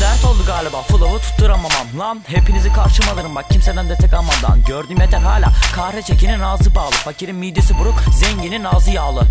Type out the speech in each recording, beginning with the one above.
dert oldu galiba. Flow'u tutturamamam lan. Hepinizi karşıma alırım bak kimseden destek almadan. Gördüğüm yeter hala. Kahre çekinin ağzı bağlı. Fakirin midesi buruk zenginin ağzı yağlı.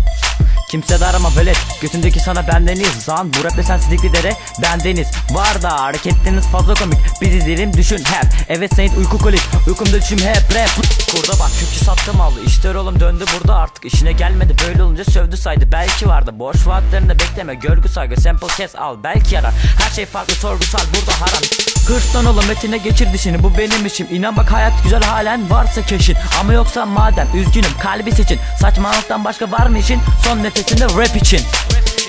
Kimse de arama velet. Götündeki sana bendeniz. Lan bu raple sensizlikli dere. Bendeniz. Var da hareketleriniz fazla komik. Bizi dilim düşün hep. Evet Saint uyku kolik. Uykumda düşüm hep. Rap. Kurda bak kökçü sattım aldı İşler oğlum döndü burada artık. İşine gelmedi. Böyle olunca sövdü saydı. Belki vardı. Boş vaatlerinde bekleme. Görgü saygı. Sample kes al. Belki yarar. Her şey farklı. Sorgusal burada haram. Hırslan oğlum metine geçir dişini. Bu benim işim. İnan bak hayat güzel. Halen varsa keşin. Ama yoksa madem üzgünüm kalbi seçin. Saçmalıktan başka var mı işin? Son nefesinde rap için.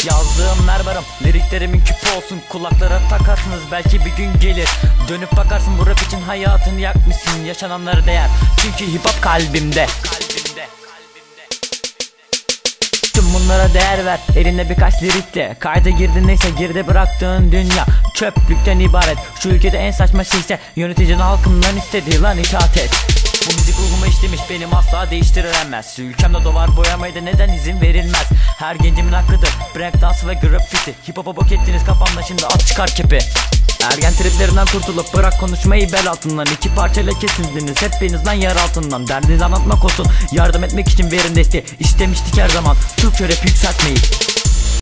Yazdığım mermarım Liriklerimin küpü olsun. Kulaklara takarsınız belki bir gün gelir. Dönüp bakarsın bu rap için hayatını yakmışsın. Yaşananlara değer Çünkü hip hop Kalbimde. Tüm bunlara değer ver Elinde birkaç lirikle. Kayda girdin neyse geride bıraktığın dünya. Çöplükten ibaret Şu ülkede en saçma şeyse Yöneticinin halkından istediği lan itaat et işlemiş benim asla değiştirilemez. Ülkemde dolar boyamaya da neden izin verilmez? Her gencimin hakkıdır breakdance ve graffiti. Hip hop'a bok ettiniz kafamda şimdi at çıkar kepi Ergen triplerinden kurtulup bırak konuşmayı bel altından. İki parçayla kesildiniz hep benizden yer altından. Derdinizi anlatmak olsun yardım etmek için verin desteği İstemiştik her zaman Türkçe rap yükseltmeyi